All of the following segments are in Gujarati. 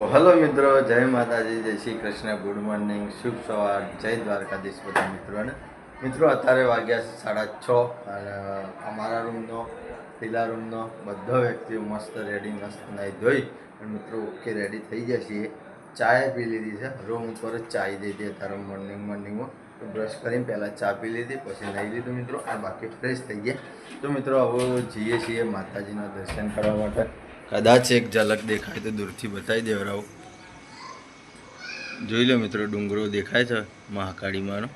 હલો મિત્રો, જય માતાજી, જય શ્રી કૃષ્ણ, ગુડ મોર્નિંગ, શુભ સવાર, જય દ્વારકાધીશ બધા મિત્રોને. મિત્રો, અત્યારે વાગ્યા છે સાડા છ અને અમારા રૂમનો, પેલા રૂમનો બધો વ્યક્તિઓ મસ્ત રેડી મસ્ત નાહી ધોઈ અને મિત્રો ઓકે રેડી થઈ ગયા છીએ. ચાય પી લીધી છે. રૂમ ઉપર ચાય દઈ દે અત્યારે મોર્નિંગ મોર્નિંગમાં તો બ્રશ કરીને પહેલાં ચા પી લીધી, પછી નાહી લીધું મિત્રો. આ બાકી ફ્રેશ થઈ ગયા. તો મિત્રો, હવે જઈએ છીએ માતાજીના દર્શન કરવા માટે. કદાચ એક ઝલક દેખાય તો દૂરથી બતાવી દેવરાવું જોઈ લો મિત્રો ડુંગરો દેખાય છે મહાકાળીમાંનો.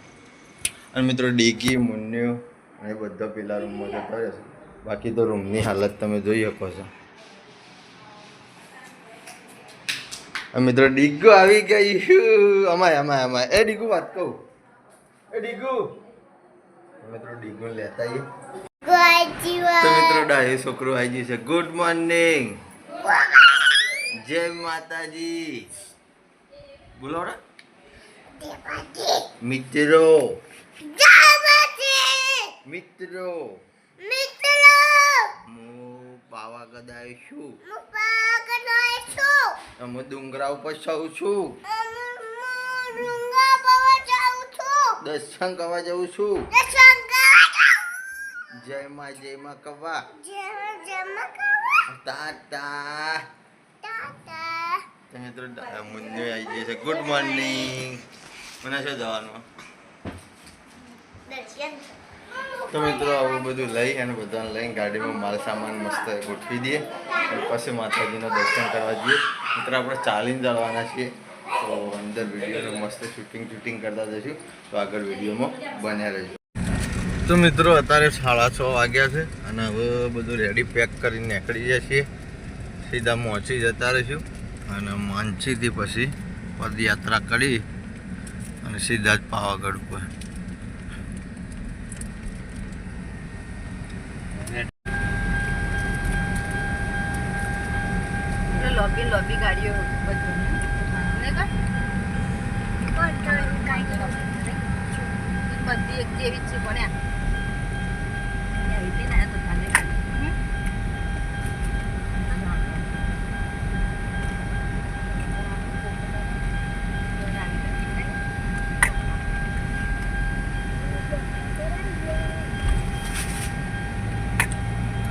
અને મિત્રો ડીકી મુન્યો અને બધા પેલા રૂમમાં જતા રહેશે બાકી તો રૂમની હાલત તમે જોઈ શકો છો. મિત્રો ડીગુ આવી ગઈ. અમાય અમાય અમાય. એ ડીગુ વાત કહું. એ ડીગુ મિત્રો ડીગુ લેતા આવીએ. તો મિત્રો ડાયો છોકરો આવી ગયું છે. ગુડ મોર્નિંગ જય માતાજી. બોલો મિત્રો. મિત્રો. હું પાવાગઢ આવ્યો છું. હું ડુંગરા ઉપર સૌ છું. દર્શન કરવા જઉં છું. જય માં જય માં કવા. તમે તો મુન્ને આવી છે. ગુડ મોર્નિંગ મને શું જવાનું? તો મિત્રો આવું બધું લઈ અને બધાને લઈને ગાડીમાં માલ સામાન મસ્ત ગોઠવી દઈએ. અને પછી માતાજીના દર્શન કરવા જઈએ. મિત્રો આપણે ચાલીને જવાના છીએ. તો અંદર વિડીયોનું મસ્ત શૂટિંગ શૂટિંગ કરતા જઈશું. તો આગળ વિડીયોમાં બન્યા રહેજો. તો મિત્રો અત્યારે સાડા છ વાગ્યા છે અને હવે બધું રેડી પેક કરીને નીકળી જાય છીએ. સીધા મોચી જતા રહીશું અને માનસીથી પછી પદયાત્રા કરી અને સીધા જ પાવાગઢ ઉપર. લોબી લોબી ગાડીઓ બધું એક જેવી જ છે પણ આ. અહીંયા આવી હતી ને આ તો ભાલે ગાડી. હમ?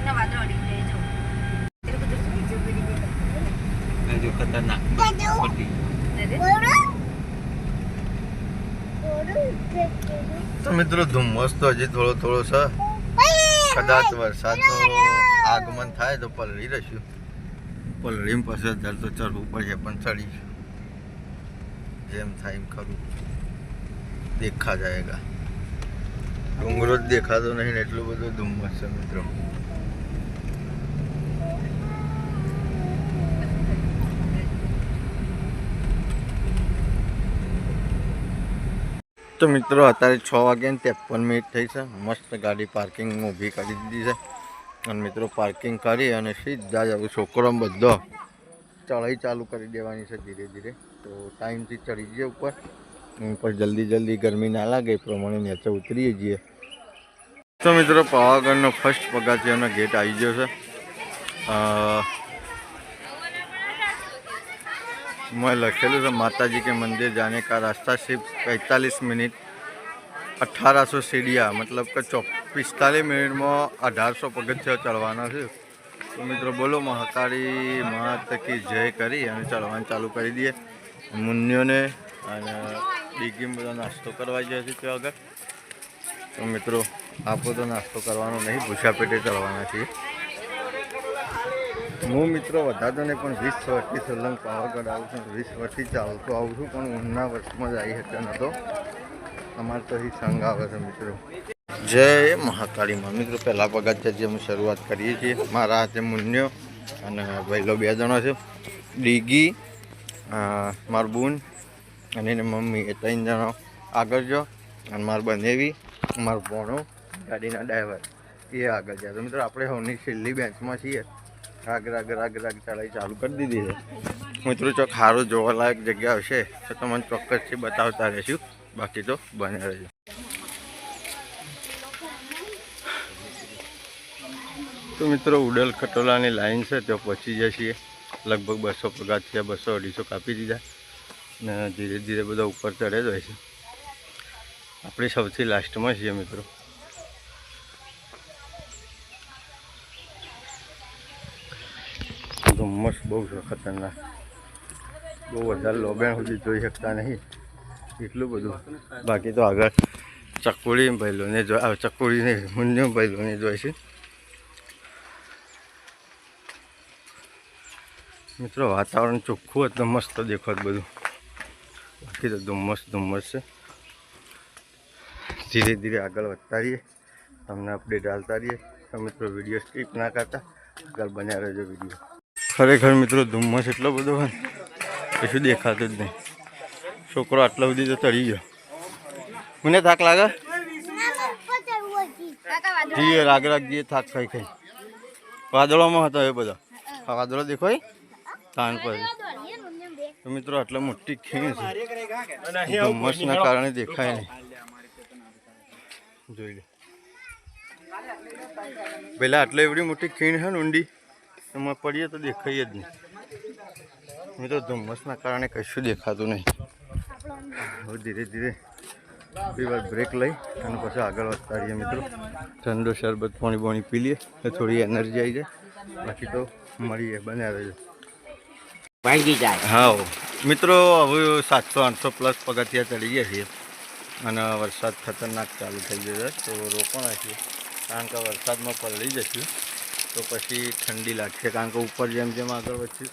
ના વાદળ અડી જાય જો. હજુ ખતરનાક ખોટી તો મિત્રો ધુમ્મસ તો હજી થોડો થોડો છે. કદાચ વરસાદનું આગમન થાય તો પલળી રહીશું. પલળીને પછી અત્યારે તો ચડવું પડશે પણ ચડીશું. જેમ થાય એમ ખરું. દેખા જાયગા ડુંગરો જ દેખાતો નહીં ને એટલું બધું ધુમ્મસ છે મિત્રો. તો મિત્રો, અત્યારે છ વાગ્યાને ત્રેપન મિનિટ થઈ છે. મસ્ત ગાડી પાર્કિંગ ઊભી કરી દીધી છે. અને મિત્રો પાર્કિંગ કરી અને સીધા જ છોકરો બધો ચડાઈ ચાલુ કરી દેવાની છે ધીરે ધીરે. તો ટાઈમથી ચડી જઈએ ઉપર. ઉપર જલ્દી જલ્દી ગરમી ના લાગે, એ પ્રમાણે નીચે ઉતરીએ જઈએ. તો મિત્રો, પાવાગઢનો ફર્સ્ટ પગાથિયાનો ગેટ આવી ગયો છે. અ, मैं लखेलू से माता जी के मंदिर जाने का रास्ता सिर्फ पैंतालीस मिनट अट्ठारह सौ सीढ़िया मतलब કે ચો પિસ્તાલીસ મિનિટમાં અઢારસો પગથિયા ચડવાના છે તો મિત્રો બોલો મહાકાળી માત કી જય કરી અને ચડવાનું ચાલુ કરી દઈએ મુન્યોને અને ડીગીમ બધો નાસ્તો કરવા જાય છે ત્યાં આગળ તો મિત્રો આપો તો નાસ્તો કરવાનો નહીં ભૂસા પેટે ચડવાના છીએ હું મિત્રો વધારે નહીં પણ વીસ વર્ષથી સલંગ પાવાગઢ આવું છું. વીસ વર્ષથી ચાલતો આવું છું, પણ ઊનના વર્ષમાં જ આવી શકતો નહોતો. અમારે તો અહીં સંઘ આવે છે મિત્રો. જય મહાકાળીમાં મિત્રો, પહેલાં પગથિયા જે અમે શરૂઆત કરીએ છીએ. મારા હાથે મુન્યો અને ભાઈલો બે જણો છે. ડીગી મારું બૂન અને એની મમ્મી એ ત્રણ જણો. આગળ જો, અને માર બનેવી, મારો ભોણો, ગાડીના ડ્રાઈવર. એ આગળ જાય મિત્રો, આપણે હવની છેલ્લી બેન્ચમાં છીએ. રાગ રાગ રાગ રાગ ચડાઈ ચાલુ કરી દીધી છે. મિત્રો ચોક સારું જોવાલાયક જગ્યા હશે તો તમને ચોક્કસથી બતાવતા રહેશું. બાકી તો બને રહેજો. તો મિત્રો, ઉડલ ખટોલાની લાઈન છે, ત્યાં પહોંચી જાય છીએ. લગભગ બસો પગાથિયા બસો અઢીસો કાપી દીધા. ને ધીરે ધીરે બધા ઉપર ચડે જ હોય છે. આપણે સૌથી લાસ્ટમાં છીએ મિત્રો. ધુમ્મસ બહુ છે ખતરનાક. બહુ વધારે લોબેણ સુધી જોઈ શકતા નહીં. એટલું બધું. બાકી તો આગળ ચકોડી ભાઈલોને જો આ ચકોડીને મુન્યો ભાઈલોને જોઈ છે મિત્રો, વાતાવરણ ચોખ્ખું હતું, મસ્ત દેખો બધું. બાકી તો ધુમ્મસ ધુમ્મસ છે. ધીરે ધીરે આગળ વધતા રહીએ તમને અપડેટ હાલતા રહીએ. તો મિત્રો વીડિયો સ્કીપ ના કરતા. આગળ બન્યા રહેજો વીડિયો ખરેખર મિત્રો ધુમ્મસ એટલો બધો હોય કશું દેખાતું જ નહીં. છોકરો આટલા બધી તો ચડી ગયો. મને થાક લાગે? જીએ રાગ રાગ જીએ થાક ખાઈ ખાઈ. વાદળોમાં હતા એ બધા. આ વાદળો દેખાય તાન પર. તો મિત્રો આટલા મોટી ખીણ છે. ધુમ્મસના કારણે દેખાય નહીં. જોઈ લે. પહેલાં આટલી એવડી મોટી ખીણ છે ને ઊંડી. એમાં પડીએ તો દેખાય જ નહીં. મિત્રો ધુમ્મસના કારણે કશું દેખાતું નહીં. હવે ધીરે ધીરે થોડી વાર બ્રેક લઈ અને પછી આગળ વધતા રહીએ મિત્રો. ઠંડો શરબત પાણી પાણી પી લઈએ તો થોડી એનર્જી આવી જાય. બાકી તો મળીએ બન્યા રહેજો. ભાંગી જાય. હા મિત્રો હવે સાતસો આઠસો પ્લસ પગથિયા ચડી ગયા છીએ. અને વરસાદ ખતરનાક ચાલુ થઈ ગયો છે. તો રોકાણા છીએ કારણ કે વરસાદમાં પલળી જશું. તો પછી ઠંડી લાગશે, કારણ કે ઉપર જેમ જેમ આગળ વચ્ચે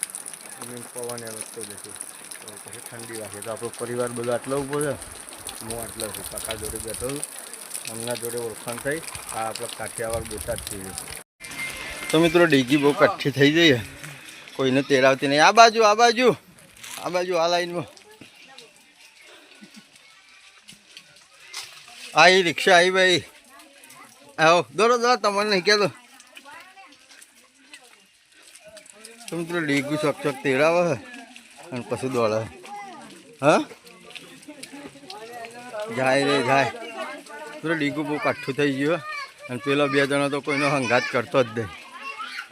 પવન એ વધતો જશે. તો પછી ઠંડી લાગશે. તો આપણો પરિવાર બધો આટલો ઊભો છે? હું આટલો છું. કાકા જોડે બેઠો છું. એમના જોડે ઓળખાણ થઈ. આ આપણો કાઠિયાવાડ બોટાદ થઈ જશે તો મિત્રો, ડીગી બહુ કઠ્ઠી થઈ જઈએ કોઈને તેરાવતી નહીં. આ બાજુ આ બાજુ. આ બાજુ, આ લાઈનમાં. આવી રિક્ષા આવી ભાઈ. આવો, દોરો દોરો, તમને નહીં કહેતો. તો મિત્રો ડીગું ચોક ચોક તેડાવે અને પછી દોડે હા. જાય રે, જાય. મિત્રો ડીગું બહુ કાઠું થઈ ગયું અને પેલો બે જણા તો કોઈનો હંગાત કરતો જ નહીં.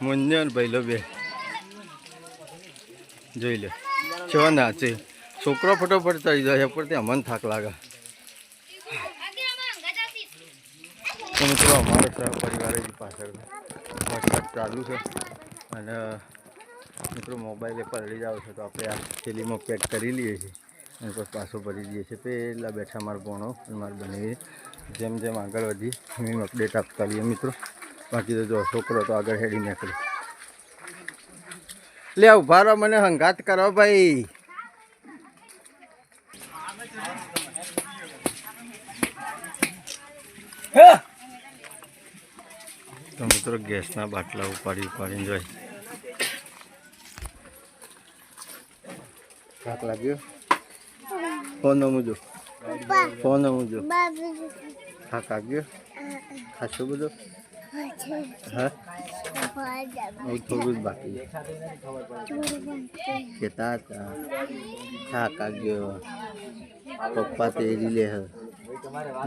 મુંજ્યો ને ભાઈલો બે. જોઈ લે. ના નાચે. છોકરો ફટોફટ ચડી જાય ઉપરથી અમને થાક લાગે. તો મિત્રો, અમારો પરિવાર પાછળ ચાલુ છે. અને મિત્રો મોબાઈલે પલળી જાવ છે, તો આપણે આ થેલીમાં પેક કરી લઈએ છીએ. અને પછી પાછો ભરી દઈએ છીએ. પહેલાં બેઠા મારો ભણો અને મારી બની જેમ જેમ આગળ વધી એમ અપડેટ આપતા રહીએ મિત્રો. બાકી તો જો છોકરો તો આગળ હેડી નીકળે. લે, ઊભા રહો, મને હંગાત કરો ભાઈ. તો મિત્રો, ગેસના બાટલા ઉપાડી ઉપાડીને જોઈ. થાક લાગ્યો? ફોન મુજો ફોન મુજો થાક લાગ્યો? ખાસો બધો? હા? હવે થોડું જ બાકી છે. હતા. થાક લાગ્યો. પપ્પા તેરી લે હે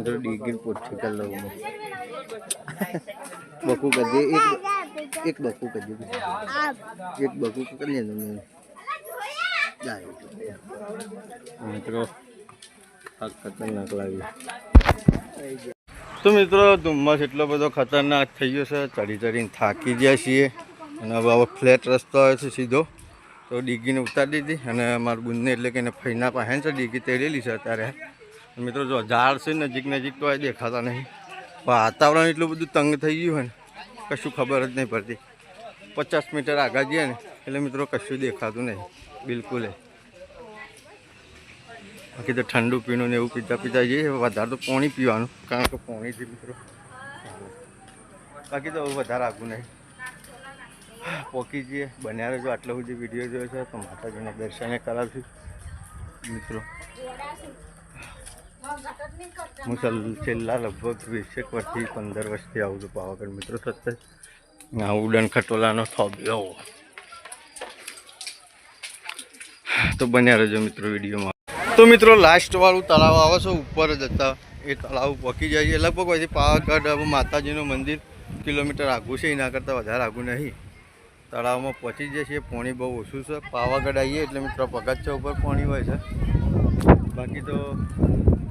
તો પોઠી કર લઉં બકુ કરી એક બકુ કરી એક બકુ કરી લે તમે મિત્રો ખતરનાક લાગ્યું તો મિત્રો, ધુમ્મસ એટલો બધો ખતરનાક થઈ ગયો છે, ચડી ચડીને થાકી ગયા છીએ. અને હવે હવે ફ્લેટ રસ્તો આવે છે સીધો. તો ડીગીને ઉતારી દીધી અને મારા બુનને એટલે કે એને ફઈના પાસે છે ડીગી તેડેલી છે અત્યારે. મિત્રો, જો ઝાડ છે નજીક નજીક તો દેખાતા નહીં. વાતાવરણ એટલું બધું તંગ થઈ ગયું હોય ને, કશું ખબર જ નહીં પડતી. પચાસ મીટર આગળ જઈએ ને, એટલે મિત્રો, કશું દેખાતું નહીં. બિલકુલ. બાકી તો ઠંડુ પીણું ને એવું પીતા પીતા જઈએ. વધારે તો પાણી પીવાનું, કારણ કે પાણીથી મિત્રો. બાકી તો વધારે આગું નહીં. પોકી જઈએ. બન્યા રહેજો આટલો સુધી વીડિયો જોયો છે તો માતાજીના દર્શને કરાવશું. મિત્રો. હું છેલ્લા લગભગ વીસેક વર્ષથી પંદર વર્ષથી આવું છું પાવાગઢ. મિત્રો સતત આ ઉડન ખટોલાનો થોબ્યો તો બન્યા રહેજો મિત્રો વિડીયોમાં. તો મિત્રો, લાસ્ટવાળું તળાવ આવે છે, ઉપર જ હતા. એ તળાવ પકી જાય છે. લગભગ પછી પાવાગઢ માતાજીનું મંદિર કિલોમીટર આગું છે. એના કરતાં વધારે આગું નહીં. તળાવમાં પહોંચી જશે પાણી બહુ ઓછું છે. પાવાગઢ આવીએ એટલે મિત્રો પગથિયા ઉપર પાણી હોય છે. બાકી તો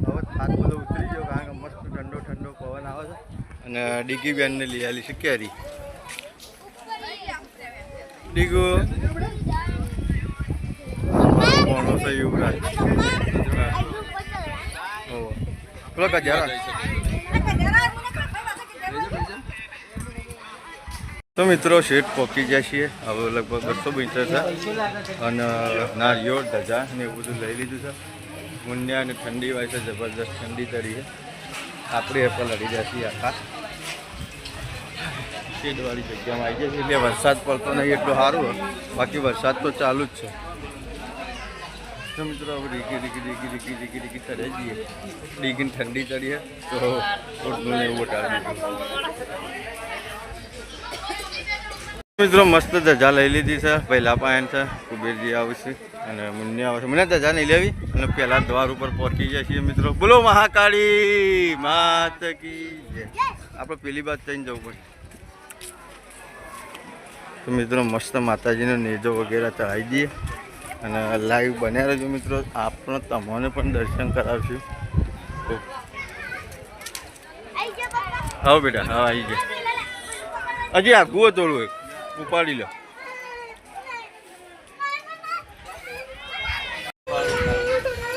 હવે થાક બધો ઉતરી ગયો કારણ કે મસ્ત ઠંડો ઠંડો પવન આવે છે. અને ડીગી બેનને લઈ આવેલી છે કેરી. ડીગુ. છે યુવરાજ. પેલો ગજારા તો મિત્રો, શેઠ પહોંચી જાય છીએ. હવે લગભગ બસો મીટર છે. અને નારિયોળ ધજા ને એવું બધું લઈ લીધું છે. મુન્યા અને ઠંડી હોય છે જબરદસ્ત ઠંડી તરી છે. આપણે એ પણ લડી જઈએ આખા. શેડવાળી જગ્યામાં આવી જાય છે એટલે વરસાદ પડતો નહીં એટલો સારું બાકી વરસાદ તો ચાલુ જ છે. તો મિત્રો હવે ડીકી ડીકી ડીકી ડીકી રીકી રીકી તરે જઈએ. ડીકીને ઠંડી ચડીએ તો ઓટનું એવું ટાળી મિત્રો મસ્ત ધજા લઈ લીધી છે. પહેલા પાયન છે, કુબેરજી આવશે અને મુન્ને આવશે મને ધજા નહીં લેવી અને પહેલા દ્વાર ઉપર પહોંચી જાય છીએ મિત્રો. બોલો મહાકાળી, માત કી આપણે પેલી બાદ થઈને જવું પડે તો મિત્રો મસ્ત માતાજીનો નેજો વગેરે ચડાવી દઈએ. અને લાઈવ બન્યા રહેજો મિત્રો. આપણે તમને પણ દર્શન કરાવશું. હા બેટા હા આવી ગયા હજી હોય થોડું એક. ઉપાડી લો.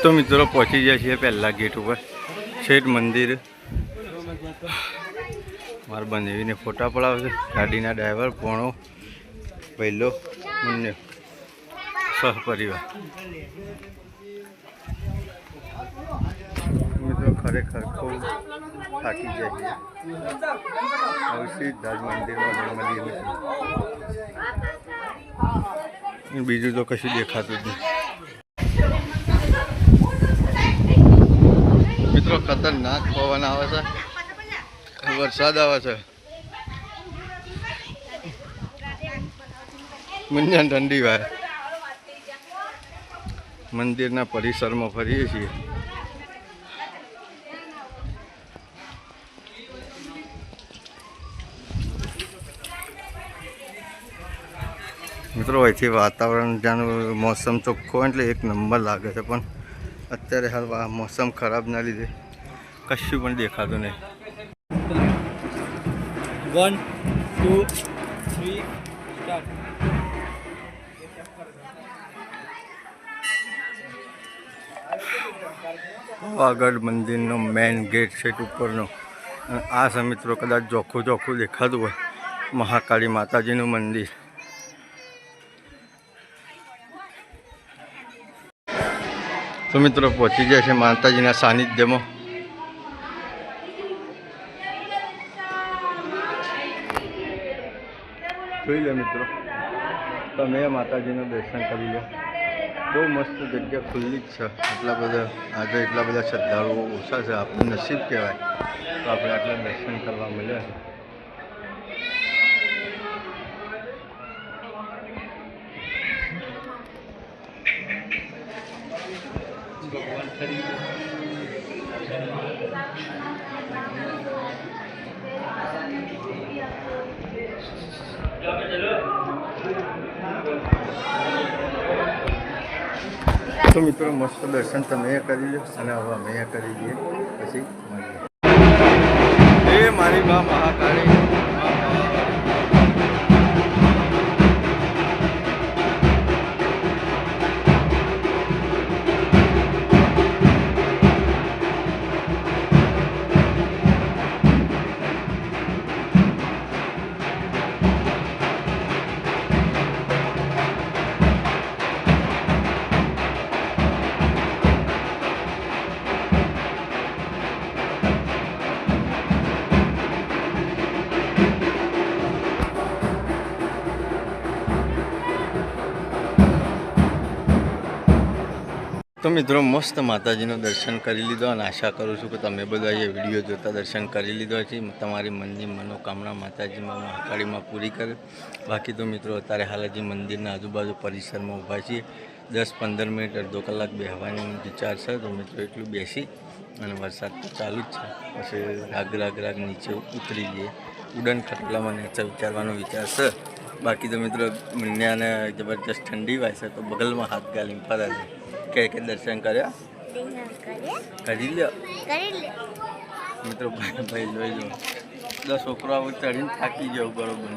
તો મિત્રો પહોંચી જાય છીએ પહેલાં ગેટ ઉપર. શેઠ મંદિર. મારે બંધ એવીને ફોટા પડાવશે. ગાડીના ડ્રાઈવર પોણો પહેલો મુન્ને. સહપરિવાર. મિત્રો ખરેખર ખૂબ થાકી જાય છે. હવે સીધા મંદિરમાં મળીએ બીજું તો કશું દેખાતું જ નહીં મિત્રો, ખતરનાક પવન આવે છે. વરસાદ આવે છે. મુંજાન ઠંડી વાય. મંદિરના પરિસરમાં ફરીએ છીએ. મિત્રો, અહીંથી વાતાવરણ જ્યાંનું મોસમ ચોખ્ખો એટલે એક નંબર લાગે છે, પણ અત્યારે હાલ મોસમ ખરાબના લીધે કશું પણ દેખાતું નહીં. વન ટુ પાવાગઢ મંદિરનો મેઇન ગેટ છે ઉપરનો. અને આ છે મિત્રો કદાચ ચોખ્ખું ચોખ્ખું દેખાતું હોય. મહાકાળી માતાજીનું મંદિર. તો મિત્રો પહોંચી જાય છે માતાજીના સાનિધ્યમાં. જોઈ લો મિત્રો. તમે માતાજીનું દર્શન કરી લો. બહુ મસ્ત જગ્યા ખુલ્લી જ છે. એટલા બધા, આજે એટલા બધા શ્રદ્ધાળુઓ ઓછા છે, આપણું નસીબ કહેવાય. તો આપણે આટલા દર્શન કરવા મળ્યા છે. તો મિત્રો, મસ્ત દર્શન તમે કરી લો અને હવે અમે કરી લઈએ પછી એ મારી બા મહાકાળી. મિત્રો, મસ્ત માતાજીનું દર્શન કરી લીધો અને આશા કરું છું કે તમે બધા એ વીડિયો જોતા દર્શન કરી લીધો છે. તમારી મનની મનોકામના માતાજીમાં, મહાકાળીમાં પૂરી કરે. બાકી તો મિત્રો, અત્યારે હાલ હજી મંદિરના આજુબાજુ પરિસરમાં ઊભા છીએ. દસ પંદર મિનિટ, અડધો કલાક બેહવાનો વિચાર છે. તો મિત્રો, એટલું બેસી અને વરસાદ તો ચાલુ જ છે. પછી રાગ રાગ રાગ નીચે ઉતરી જઈએ ઉડન ખટલામાં નીચે વિચારવાનો વિચાર છે. બાકી તો મિત્રો મુન્યાને જબરજસ્ત ઠંડી વાય છે, તો બગલમાં હાથ ગાલી ફરે છે. કે કે દર્શન કર્યા? કરી લ્યો. મિત્રો ભાઈ જોઈ લો. દસ છોકરો આવું ચડીને થાકી જવું બરોબર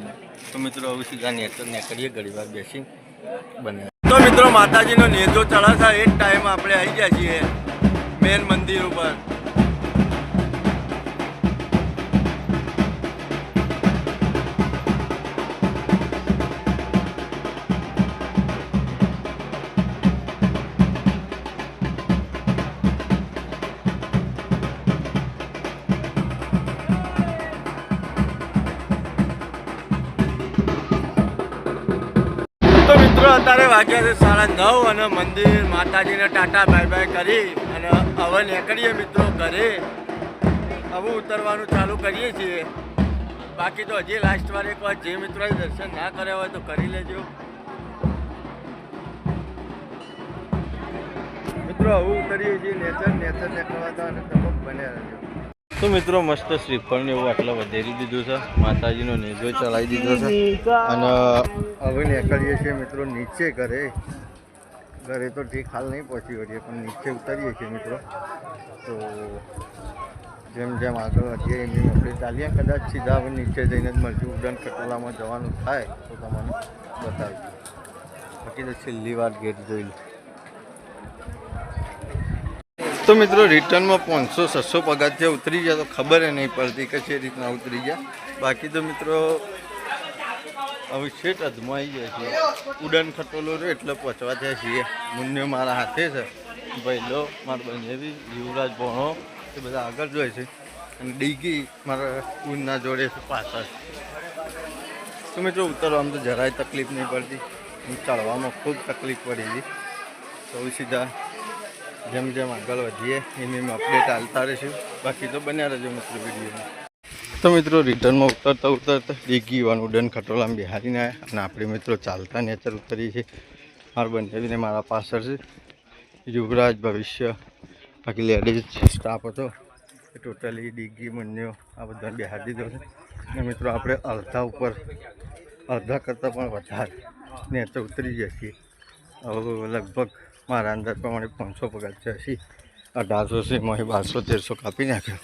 તો મિત્રો આવું સીધા નેચર નીકળીએ ઘણી ઘડી વાર બેસી બને. તો મિત્રો માતાજીનો નેજો ચડાશે એ જ ટાઈમ આપણે આવી ગયા છીએ મેન મંદિર ઉપર. અત્યારે વાગ્યા છે સાડા નવ અને મંદિર માતાજીને ટાટા બાય બાય કરી અને હવે નીકળીએ મિત્રો ઘરે. હવે ઉતરવાનું ચાલુ કરીએ છીએ. બાકી તો હજી લાસ્ટ વાર એક વાર જે મિત્રોએ દર્શન ના કર્યા હોય તો કરી લેજો. મિત્રો, હવે ઉતરીએ છીએ નેચર નેચર નીકળવા અને તમે બને રહેજો. તો મિત્રો, મસ્ત શ્રીફળને એવું આટલા વધેરી દીધું છે. માતાજીનો નેજો ચલાવી દીધો છે. અને હવે નીકળીએ છીએ મિત્રો નીચે ઘરે. ઘરે તો ઠીક હાલ નહીં પહોંચી વળીએ, પણ નીચે ઉતારીએ છીએ મિત્રો. તો જેમ જેમ આગળ વધીએ એમની એમ આપણે ચાલીએ. કદાચ સીધા હવે નીચે જઈને જ મળશું. ઉડન કટોલામાં જવાનું થાય તો તમને બતાવીશું. બાકી તો છેલ્લી વાર ગેટ જોઈ લો. તો મિત્રો, રિટર્નમાં પાંચસો, છસો પગથિયા ઉતરી ગયા તો ખબર નહીં પડતી કે છે રીતના ઉતરી ગયા. બાકી તો મિત્રો, હવે છેટ અજમાઈ ગયા છે. ઉડન ખટોલો રહ્યો એટલે પહોંચવા થયા છીએ. મુન્યો મારા હાથે છે. ભાઈલો મારા બંજેવી યુવરાજ ભણો, એ બધા આગળ જોઈએ છે. અને ડીગી મારા ઉનના જોડે છે પાછળ. તો મિત્રો ઉતરવામાં તો જરાય તકલીફ નહીં પડતી. હું ચડવામાં ખૂબ તકલીફ પડી હતી. તો સીધા જેમ જેમ આગળ વધીએ એમ એમ અપડેટ આવતા રહીશું. બાકી તો બન્યા રહેજો મિત્રો વિડીયોમાં તો મિત્રો રિટર્નમાં ઉતરતા ઉતરતા ડીગી વન ઉડન ખટોલામ બિહારીને અને આપણે મિત્રો ચાલતા નેચર ઉતરીએ છીએ મારા બંને મારા પાછળ છે. યુવરાજ ભવિષ્ય, બાકી લેડીઝ સ્ટાફ હતો. એ ટોટલી ડીગી મન્યો આ બધા બિહારી દીધો છે. અને મિત્રો, આપણે અડધા ઉપર, અડધા કરતાં પણ વધારે નેચર ઉતરી જઈએ છીએ. હવે લગભગ મારા અંદાજ પ્રમાણે પાંચસો પગાર છે. અઢારસો એમાં બારસો, તેરસો કાપી નાખ્યો.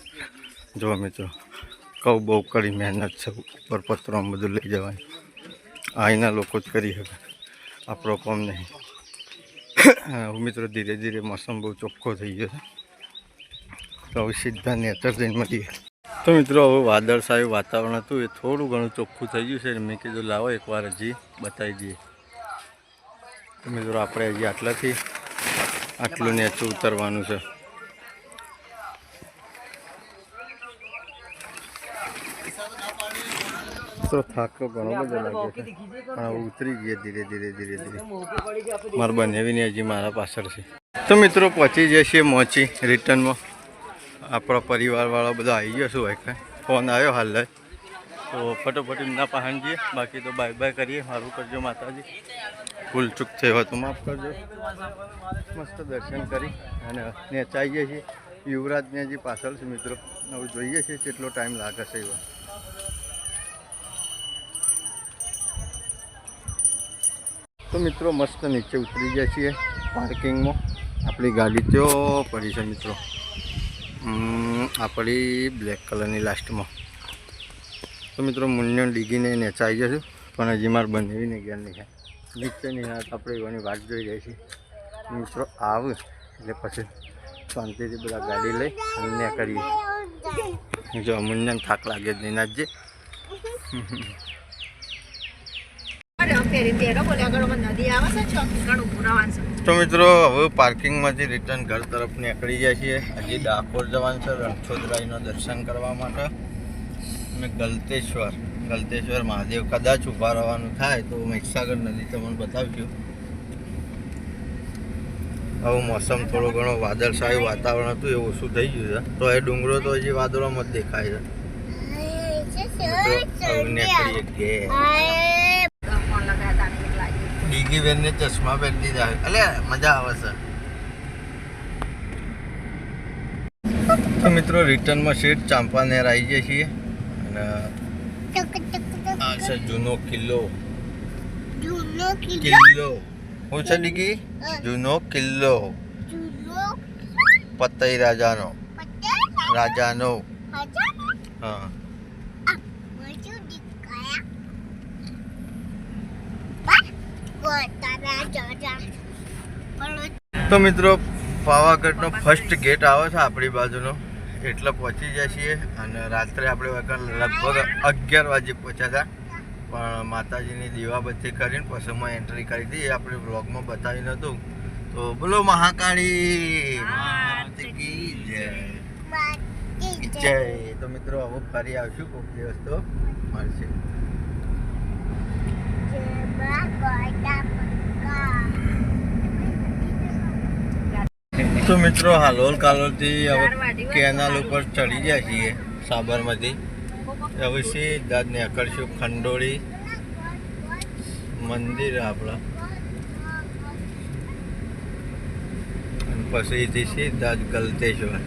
જો મિત્રો, કહું બહુ કરી મહેનત છે, ઉપર પત્રો બધું લઈ જવાની. અહીંના લોકો જ કરી શકે. આપણો કોમ નહીં. મિત્રો ધીરે ધીરે મોસમ બહુ ચોખ્ખો થઈ ગયો છે. તો હવે સીધા નેચર જઈને મળીએ. તો મિત્રો, હવે વાદળછાયું વાતાવરણ હતું, એ થોડું ઘણું ચોખ્ખું થઈ ગયું છે. મેં કીધું લાવો એકવાર હજી બતાવી દઈએ. મિત્રો આપણે હજી આટલાથી આટલું નેચું ઉતરવાનું છે. તો થાક ઘણો બધો લાગે છે. પણ ઉતરી ગયે ધીરે ધીરે ધીરે ધીરે. મારા બંનેવીને હજી મારા પાછળ છે. તો મિત્રો પહોંચી જશે મોચી રિટર્નમાં. આપણા પરિવારવાળા બધા આવી ગયો શું હોય ફોન આવ્યો હાલ જ. તો ફટોફટ એમના પહાણ જઈએ. બાકી તો બાય બાય કરીએ. સારું કરજો માતાજી. ભૂલ ચૂક થઈ તો માફ કરજો. મસ્ત દર્શન કરી અને નેચાઈ જઈએ છીએ. યુવરાજને જે પાછળ છે મિત્રો. હવે જોઈએ છીએ કેટલો ટાઈમ લાગે છે એવા. તો મિત્રો મસ્ત નીચે ઉતરી ગયા છીએ પાર્કિંગમાં. આપણી ગાડી તો પડી છે મિત્રો. આપણી બ્લેક કલરની લાસ્ટમાં. તો મિત્રો મુન્યો ડીગીને નેચાઈ જશું, પણ હજી મારે બનાવીને ગયા નહીં. નીચેની રાત આપણે એવાની વાત જોઈ રહી છે. મિત્રો આવે એટલે પછી શાંતિથી બધા ગાડી લઈ અને કરીએ. જો મુન્યાને થાક લાગે જ નહીં નાખજે ફેરી બેરો બોલ્યા આગળ નદી આવે છે ચોક ઘણું પુરાવાનું છે. તો મિત્રો હવે પાર્કિંગમાંથી રિટર્ન ઘર તરફ નીકળી જાય છીએ. હજી ડાકોર જવાનું છે રણછોડરાયનું દર્શન કરવા માટે. અને ગલતેશ્વર. ગલતેશ્વર મહાદેવ કદાચ ઊભા રહેવાનું થાય તો મહીસાગર નદી તમને બતાવજો. હવે મોસમ થોડો ઘણો વાદળછાયું વાતાવરણ હતું એ ઓછું થઈ ગયું છે. તો એ ડુંગરો તો હજી વાદળોમાં જ દેખાય છે. ડીગી બેનને ચશ્મા પહેરી દીધા એટલે મજા આવે છે. તો મિત્રો રિટર્નમાં શેઠ ચાંપાનેર આવી જાય છીએ. અને આ છે જૂનો કિલ્લો. જૂનો કિલ્લો? હું છે ડીકી? જૂનો કિલ્લો. પતઈ રાજાનો. રાજાનો. હા. તો મિત્રો પાવાગઢનો ફર્સ્ટ ગેટ આવે છે આપણી બાજુનો. એટલે પહોંચી જાય છીએ અને રાત્રે આપણે લગભગ અગિયાર વાગે પહોંચ્યા હતા. પણ માતાજીની દીવાબત્તી કરીને પછી મેં એન્ટ્રી કરી હતી એ આપણે બ્લોગમાં બતાવી નહોતું તો બોલો મહાકાળી. કી જય. જય. તો મિત્રો હવે ફરી આવશું કોઈક દિવસ તો. મળશે. તો મિત્રો હાલોલ કાલોલથી હવે કેનાલ ઉપર ચડી ગયા છીએ સાબરમતી. હવે સીધા જ ખંડોળી, મંદિર આપણા. અને પછીથી સીધા ગલતેશ્વર.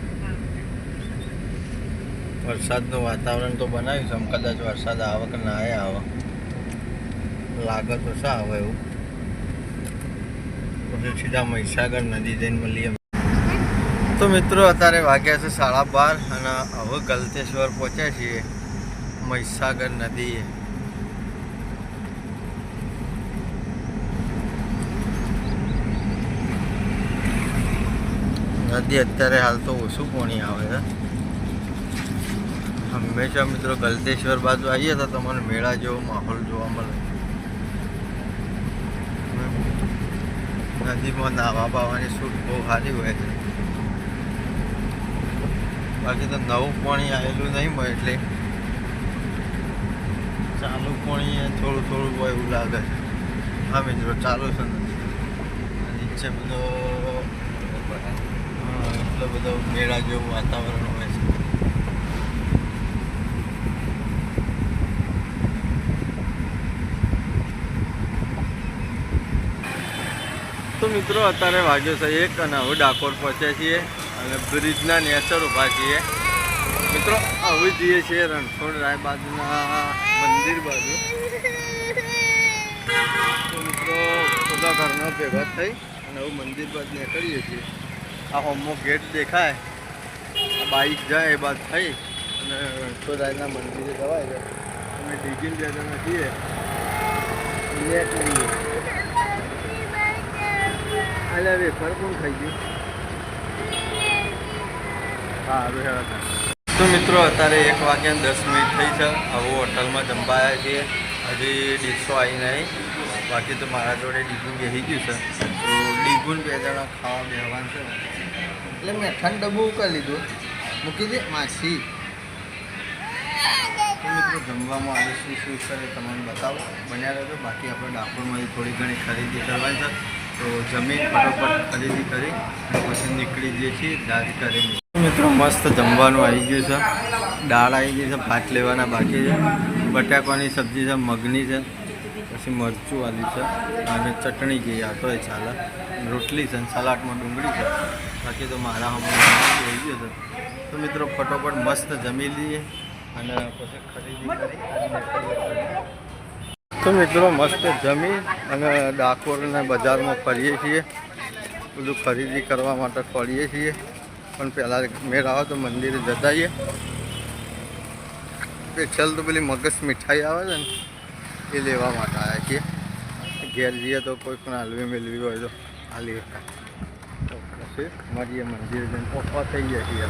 વરસાદનું વાતાવરણ તો બનાવ્યું છે, આમ કદાચ વરસાદ આવે કે ના આવે. લાગે તો શા આવે એવું. પછી સીધા મહીસાગર નદી જઈને મળીએ તો મિત્રો, અત્યારે વાગ્યા છે સાડા બાર અને હવે ગલતેશ્વર પહોંચ્યા છીએ. મહીસાગર નદી નદી અત્યારે હાલ તો ઓછું પાણી આવે છે. હંમેશા મિત્રો ગલતેશ્વર બાજુ આવીએ તો તમને મેળા જેવો માહોલ જોવા મળે. નદીમાં નાવા પાવાની સૂટ બહુ સારી હોય છે. બાકી તો નવું પાણી આવેલું નહીં હોય એટલે ચાલુ પણ એ થોડું થોડું હોય એવું લાગે છે. હા મિત્રો, ચાલુ છે નીચે બધો એટલો બધો મેળા જેવું વાતાવરણ હોય છે. તો મિત્રો, અત્યારે વાગ્યો છે એક અને હવે ડાકોર પહોંચ્યા છીએ અને બ્રિજના નેચર ઊભા છીએ. મિત્રો, હવે જઈએ છીએ રણછોડ રાય બાજુના મંદિર બાજુ. મિત્રો બધા ઘરના ભેગા થઈ અને હું મંદિર બાજુ નીકળીએ છીએ. આ હોમો ગેટ દેખાય. આ બાઈક જાય, એ બાદ થઈ અને રણછોડ રાયના મંદિરે જવાય છે. અમે ડીગીન બે જણા છીએ. અલ્યા વેફર પણ ખાઈ ગયું? સારું હેડો તો મિત્રો, અત્યારે એક વાગ્યા દસ મિનિટ થઈ છે. હવે હોટલમાં જમવા આવ્યા છીએ. હજી ડીશો આવી નહીં. બાકી તો મારા જોડે ડીગું બેસી ગયું છે. તો ડીગું બે જણા ખાવા બેહવાનું છે. એટલે મેં ઠંડ ડબ્બું કરી લીધું. મૂકી દે માછી મિત્રો, જમવામાં આજે શું શું છે તમને બતાવો. બન્યા રહેજો. બાકી આપણે ડાકોરમાંથી થોડી ઘણી ખરીદી કરવાની છે. તો જમીન ફટોફટ ખરીદી કરી પછી નીકળી જઈએ છીએ દાદ કરીને મિત્રો, મસ્ત જમવાનું આવી ગયું છે. દાળ આવી ગઈ છે, ભાત લેવાના બાકી છે. બટાકાની સબ્જી છે, મગની છે, પછી મરચું વાલી છે અને ચટણી જે આ તો એ ચાલે. રોટલી છે સલાડમાં ડુંગળી છે. બાકી તો મારા હમણાં આવી ગયું છે. તો મિત્રો, ફટોફટ મસ્ત જમી લઈએ અને પછી ખરીદી કરી. તો મિત્રો મસ્ત જમી અને ડાકોરના બજારમાં ફરીએ છીએ. બધું ખરીદી કરવા માટે ફરીએ છીએ. પણ પહેલાં મેળ આવે તો મંદિરે જતાઈએ. સ્પેશિયલ તો પેલી મગજ મીઠાઈ આવે છે ને, એ લેવા માટે આવ્યા છીએ. ઘેર જઈએ તો કોઈ પણ હાલવી મેળવી હોય તો હાલી પછી મળીએ મંદિરે જઈને. પપ્પા થઈ ગયા છીએ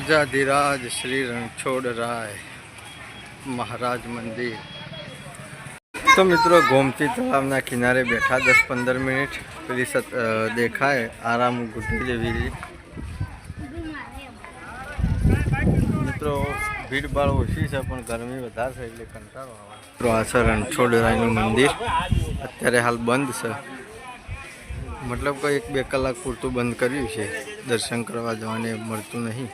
રાજાધિરાજ શ્રી રણછોડરાય મહારાજ મંદિર. તો મિત્રો, ગોમતી તળાવના કિનારે બેઠા દસ પંદર મિનિટ પેલી સત દેખાય આરામ ઘૂટી જેવી મિત્રો ભીડભાડ ઓછી છે, પણ ગરમી વધારે એટલે કંટાળો આવે. મિત્રો, આ છે રણછોડરાયનું મંદિર. અત્યારે હાલ બંધ છે. મતલબ કે એક બે કલાક પૂરતું બંધ કર્યું છે. દર્શન કરવા જવાને મળતું નહીં.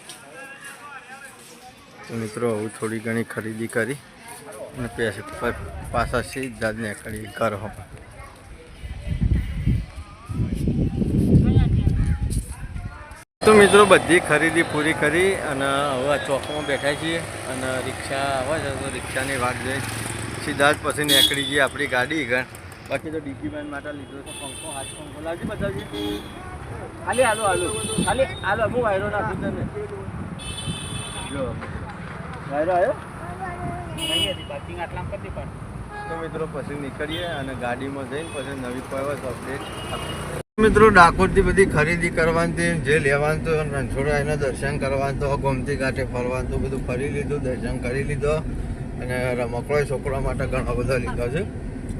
તો મિત્રો હું થોડી ઘણી ખરીદી કરી અને પછી પાછા સીધા જ નીકળી ઘર તો મિત્રો બધી ખરીદી પૂરી કરી અને હવે ચોકમાં બેઠા છીએ અને રિક્ષા આવે છે તો રિક્ષાની વાત જઈ સીધા જ પછી નીકળી જઈએ આપણી ગાડી ગણ બાકી તો ડીજી બેન માટે લીધો છે પંખો હાથ પંખો લાવજી બતાવજી ખાલી હાલો હાલો. ખાલી હાલો હું વાયરો નાખું તને. જો. વાયરો આવ્યો? પાર્કિંગ આટલા કરી પણ તો મિત્રો પછી નીકળીએ અને ગાડીમાં જઈને પછી નવી કોઈ અપડેટ મિત્રો ડાકોરથી બધી ખરીદી કરવાની જે લેવાનું તો રણછોડા એના દર્શન કરવાનું તો ગોમતી ઘાટે ફરવાનું તો બધું ફરી લીધું દર્શન કરી લીધો અને રમકડો છોકરા માટે ઘણો બધો લીધો છે.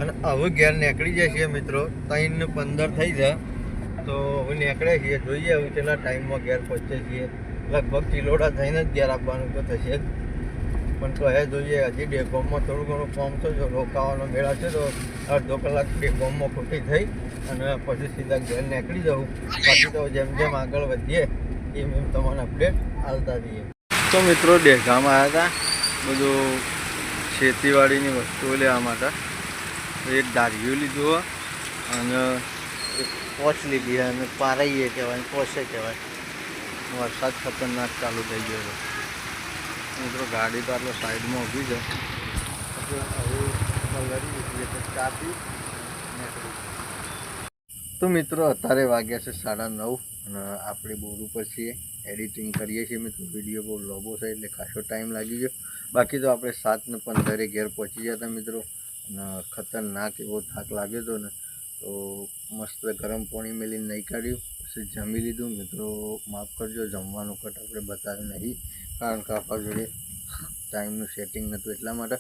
અને હવે ઘેર નીકળી જાય છે મિત્રો. ત્રણ પંદર થઈ છે. તો હવે નીકળ્યા છીએ જોઈએ હવે કેટલા ટાઈમમાં ઘેર પહોંચીએ છીએ. લગભગ ચિલોડા થઈને જ ઘેર આપવાનું તો થશે જ. પણ તો એ જોઈએ, હજી ડેકોમમાં થોડું ઘણું ફોર્મ થયું રોકાવાનો મેળા છે, તો અડધો કલાક ડેકોમમાં ખોટી થઈ અને પછી સીધા ઘેર નીકળી જવું. પછી તો જેમ જેમ આગળ વધીએ, એમ એમ તમને અપડેટ આવતા રહીએ. તો મિત્રો ડેઘામાં આવ્યા હતા બધું ખેતીવાડીની વસ્તુઓ લેવા માટે. એક દારિયું લીધું અને એક પોચ લીધી અને પારાઈએ કહેવાય પોશે કહેવાય. વરસાદ ખતરનાક ચાલુ થઈ ગયો છે. મિત્રો, ગાડી તો આટલો સાઈડમાં ઊભી છે. તો મિત્રો, અત્યારે વાગ્યા છે સાડા નવ અને આપણે બોર ઉપર છીએ એડિટિંગ કરીએ છીએ મિત્રો. વીડિયો બહુ લાંબો છે એટલે ખાસો ટાઈમ લાગી ગયો. બાકી તો આપણે સાતને પંદરે ઘેર પહોંચી ગયા હતા મિત્રો. અને ખતરનાક એવો થાક લાગ્યો હતો ને, તો મસ્ત ગરમ પાણી મેલીને નહીં કાઢ્યું. પછી જમી લીધું. મિત્રો, માફ કરજો, જમવાનું કટ આપણે બતાવ્યું નહીં, કારણ કે આપણા જોડે ટાઈમનું સેટિંગ નહોતું એટલા માટે.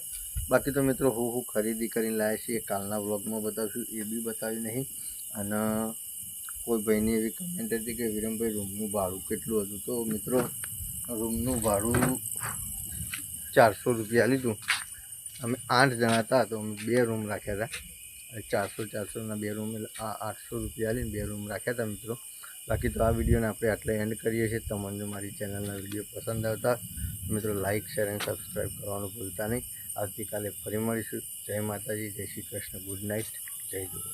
બાકી તો મિત્રો, હું હું ખરીદી કરીને લાવ્યા છીએ. કાલના વ્લોગમાં બતાવશું, એ બી બતાવ્યું નહીં. અને કોઈ ભાઈની એવી કમેન્ટ હતી કે, વિરમભાઈ રૂમનું ભાડું કેટલું હતું? તો મિત્રો રૂમનું ભાડું ચારસો રૂપિયા લીધું. અમે આઠ જણા હતા, તો અમે બે રૂમ રાખ્યા હતા. ચારસો, ચારસોના બે રૂમ એટલે આઠસો રૂપિયા લઈને બે રૂમ રાખ્યા હતા મિત્રો. બાકી તો આ વિડીયોને આપણે આટલે એન્ડ કરીએ છીએ. તમને મારી ચેનલના વીડિયો પસંદ આવતા મિત્રો લાઇક શેર અને સબસ્ક્રાઈબ કરવાનું ભૂલતા નહીં. આવતીકાલે ફરી મળીશું. જય માતાજી, જય શ્રી કૃષ્ણ. ગુડ નાઇટ જય ગુરુ